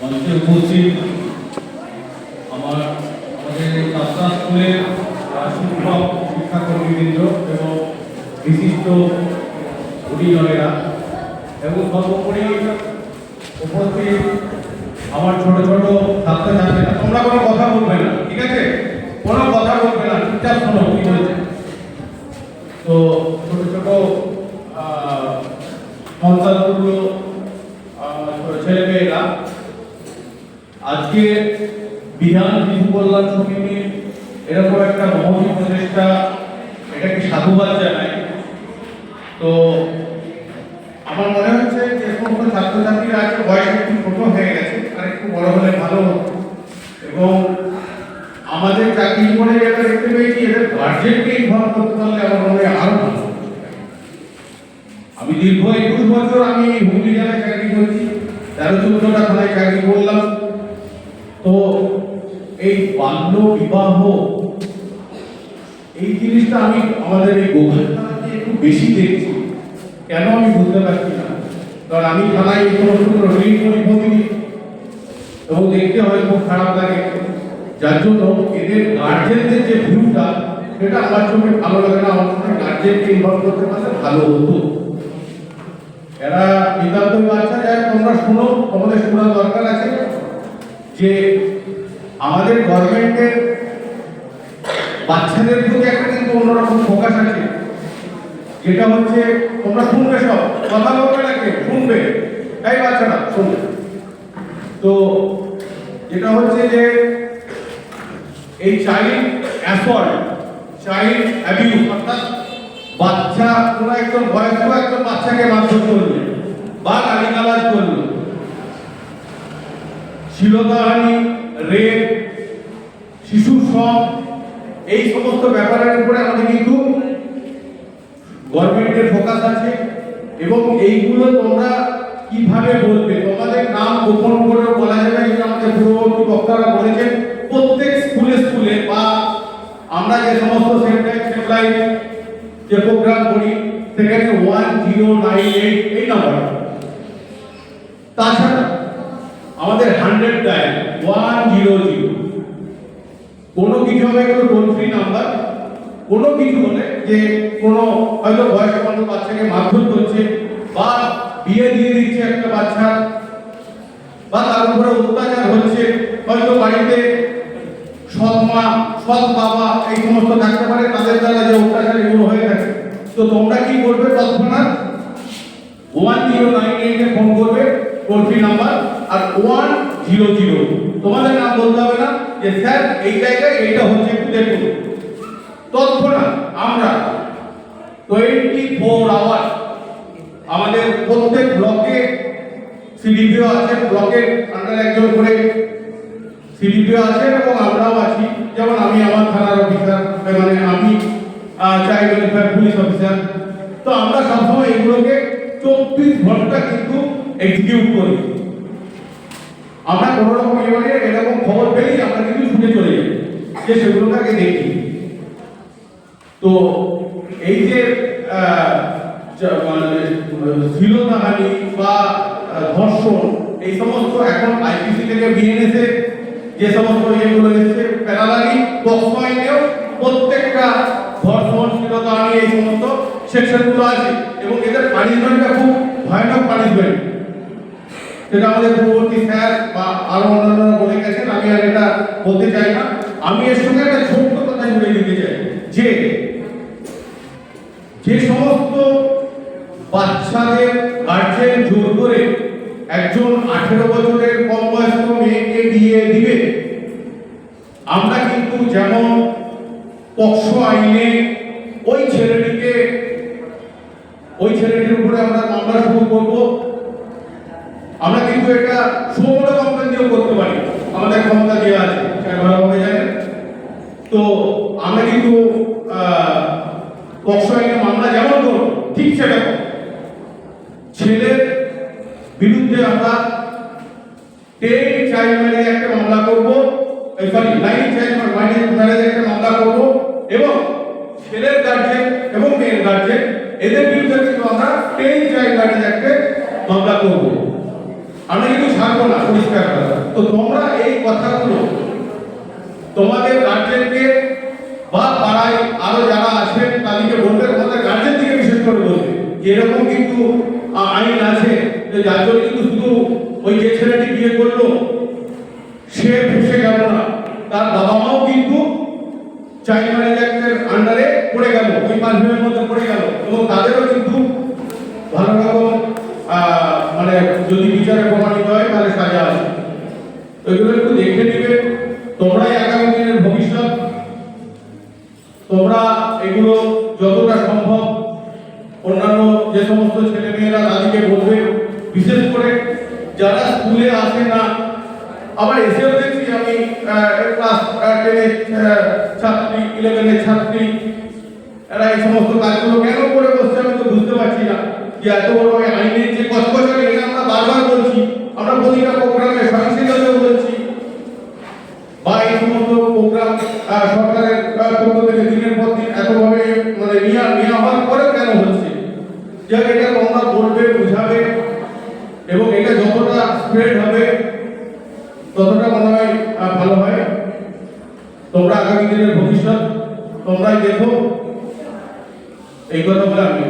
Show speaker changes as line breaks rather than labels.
মঞ্চে উপস্থিত। আমার আমাদের সাতটা স্কুলের শিক্ষক, শিক্ষাকর্মীবৃন্দ এবং বিশিষ্ট গুরুজনেরা এবং সর্বোপরি উপস্থিত আমার ছোট ছোট ছাত্রছাত্রীরা। তোমরা কোনো কথা বলবে না, ঠিক আছে? কোনো কথা বলবে না, চুপচাপ শোনো কি বলছে তো ছোট ছোট সন্তানগুলো ছেলে মেয়েরা আজকে বিধান শিশু কল্যাণ সমিতির এরকম একটা মহতি প্রচেষ্টা এটাকে সাধুবাদ জানাই তো আমার মনে হচ্ছে যে সমস্ত ছাত্রছাত্রীরা আজকে বয়স একটু ছোট হয়ে গেছে, আর একটু বড় হলে ভালো হতো। এবং আমাদের চাকরি করে যেটা দেখতে পেয়েছি, এদের গার্জেনকে ইনভলভ করতে পারলে আমার মনে হয় আরও ভালো আমি দীর্ঘ একুশ বছর আমি হুগলি জেলায় চাকরি করছি, তেরো, চোদ্দটা থানায় চাকরি করলাম। তো এই বাল্য বিবাহ, এই জিনিসটা আমি আমাদের এই গোঘাট থানাতে একটু বেশি দেখছি। কেন আমি বুঝতে পারছি না? কারণ আমি থানায় এই সমস্ত রিলিজ এবং দেখতে হয় খুব খারাপ লাগে। যার জন্য এদের গার্জেনদের যে ভিউটা সেটা আমার চোখে ভালো লাগে না। আমার সঙ্গে গার্জেনকে ইনভলভ করতে পারলে ভালো হতো। এরা নিতান্ত বাচ্চা। তোমরা শুনো, তোমাদের শোনার দরকার আছে। যে আমাদের গভর্নমেন্টের বাচ্চাদের প্রতি একটা কিন্তু অন্যরকম ফোকাস আছে, যেটা হচ্ছে তোমরা শুনবে সব, কথা বলবে নাকি? শুনবে। তাই বাচ্চারা, শুনবে। তো যেটা হচ্ছে যে এই চাইল্ড অ্যাসল্ট চাইল্ড অ্যাবিউজ অর্থাৎ বাচ্চা কোনো একজন বয়স্ক একজন বাচ্চাকে মারধর করবে বা গালিগালাজ করবে শিলতাহানি, রেপ, শিশু শ্রম এই সমস্ত ব্যাপারের উপরে আমাদের কিন্তু গভর্নমেন্টের ফোকাস আছে এবং এইগুলো তোমরা কীভাবে বলবে? তোমাদের নাম গোপন করে বলা যাবে এটা আমাদের পূর্ববর্তী বক্তারা বলেছেন, প্রত্যেক স্কুলে স্কুলে বা আমরা যে সমস্ত সেন্টার যে প্রোগ্রাম করি, সেখানে ওয়ান জিরো নাইন এইট এই নাম্বার তাছাড়া আমাদের hundred dial one zero zero কোনো কিছু হবে কোনো টোল ফ্রি নাম্বার কোনো কিছু হলে যে কোনো হয়তো বয়স্ক মানুষ বাচ্চাকে মারধর করছে বা বিয়ে দিয়ে দিচ্ছে একটা বাচ্চা বা তার উপরে অত্যাচার হচ্ছে, হয়তো বাড়িতে সৎ মা সৎ বাবা এই সমস্ত থাকতে পারে, তাদের দ্বারা যে অত্যাচার এগুলো হয়ে থাকে। তো তোমরা কি করবে তৎক্ষণাৎ? ওয়ান জিরো নাইন এইটে ফোন করবে টোল ফ্রি নাম্বার আর ওয়ান জিরো জিরো তোমাদের নাম বলতে হবে না যে স্যার, এই জায়গায় এইটা হচ্ছে একটু দেখুন। তৎক্ষণাৎ আমরা টোয়েন্টি ফোর আওয়ার আমাদের প্রত্যেক ব্লকে সিডিপিও আছে ব্লকের আন্ডার একজন করে সিডিপিও আছে এবং আমরাও আছি। যেমন আমি, আমার থানার অফিসার মানে আমি চাইল্ড ওয়েলফেয়ার পুলিশ অফিসার তো আমরা সবসময় এগুলোকে চব্বিশ ঘণ্টা কিন্তু এক্সিকিউট করি। আমরা কোনো রকম এবারে এরকম খবর পেলেই আমরা কিন্তু ছুটে চলে যাই, যে সেগুলোকে দেখি। তো এই যে মানে শিলতাহানি বা ধর্ষণ, এই সমস্ত এখন আইপিসি থেকে বিএনএসে যে সমস্ত ইয়েগুলো এসেছে, প্যারালালি পক্সো আইনেও প্রত্যেকটা ধর্ষণ শিলতাহানি এই সমস্ত সেকশনগুলো আছে। এবং এদের পানিশমেন্টটা খুব ভয়ানক পানিশমেন্ট সেটা আমাদের পূর্ববর্তী স্যার বা আরও অন্যান্যরা বলে গেছেন, আমি আর এটা বলতে চাই না। আমি এর সঙ্গে একটা ছোট্ট কথা জুড়ে দিতে চাই, যে যে সমস্ত বাচ্চাদের গার্জেন জোর করে একজন আঠেরো বছরের কম বয়স্ক মেয়েকে বিয়ে দিবে, আমরা কিন্তু যেমন পক্সো আইনে ওই ছেলেটিকে ওই ছেলেটির উপরে আমরা মামলা শুরু করব আমরা কিন্তু এটা সুমোটো কমপ্লেন দিয়েও করতে পারি। আমাদের ক্ষমতা দেওয়া আছে, সেটা ভালোভাবে জানেন? তো আমরা কিন্তু পক্সো আইনে মামলা যেমন করব, ঠিক সেটা। ছেলের বিরুদ্ধে আমরা টেন চাইল্ড একটা মামলা করব সরি নাইন চাইল্ড ম্যারেজ একটা মামলা করব এবং ছেলের গার্জেন এবং মেয়ের গার্জেন এদের বিরুদ্ধে কিন্তু আমরা টেন চাইল্ড একটা মামলা করব। আমরা কিন্তু ছাড়বো না, পরিষ্কার কথা। তো তোমরা এই কথাগুলো তোমাদের গার্জেনকে বা পাড়ায় আরও যারা আছেন, তাদেরকে বলবে তোমাদের গার্জেন থেকে বিশেষ করে বলবে এরকম কিন্তু আইন আছে যে যার জন্য কিন্তু শুধু ওই যে ছেলেটি বিয়ে করল, সে ফেসে গেল না। তার বাবা মাও কিন্তু চাইল্ড ম্যারেজ অ্যাক্টের আন্ডারে পড়ে গেল, ওই পাঁচজনের মধ্যে পড়ে গেল এবং তাদেরও কিন্তু ভালো রকম বিশেষ করে যারা স্কুলে আসে না, আবার এসেও দেখছি আমি ক্লাস টেনের ছাত্রী ইলেভেনের ছাত্রী, এরা এই সমস্ত কাজগুলো কেন করে বসছে আমি তো বুঝতে পারছি না যে এত বড় এই আইনের যে কচকচানি এটা আমরা বারবার বলছি আমরা প্রতিটা প্রোগ্রামে সহিংসতাতেও বলছি বা এই সমস্ত প্রোগ্রাম সরকারের আহ, পক্ষ থেকে দিনের পর দিন এতভাবে মানে নিয়ে নিয়ে হওয়ার পরেও কেন হচ্ছে যে এটা তোমরা বলবে বুঝাবে এবং এটা যতটা স্প্রেড হবে ততটা মনে হয় আহ, ভালো হয় তোমরা আগামী দিনের ভবিষ্যৎ তোমরাই দেখো। এই কথা বলে আমি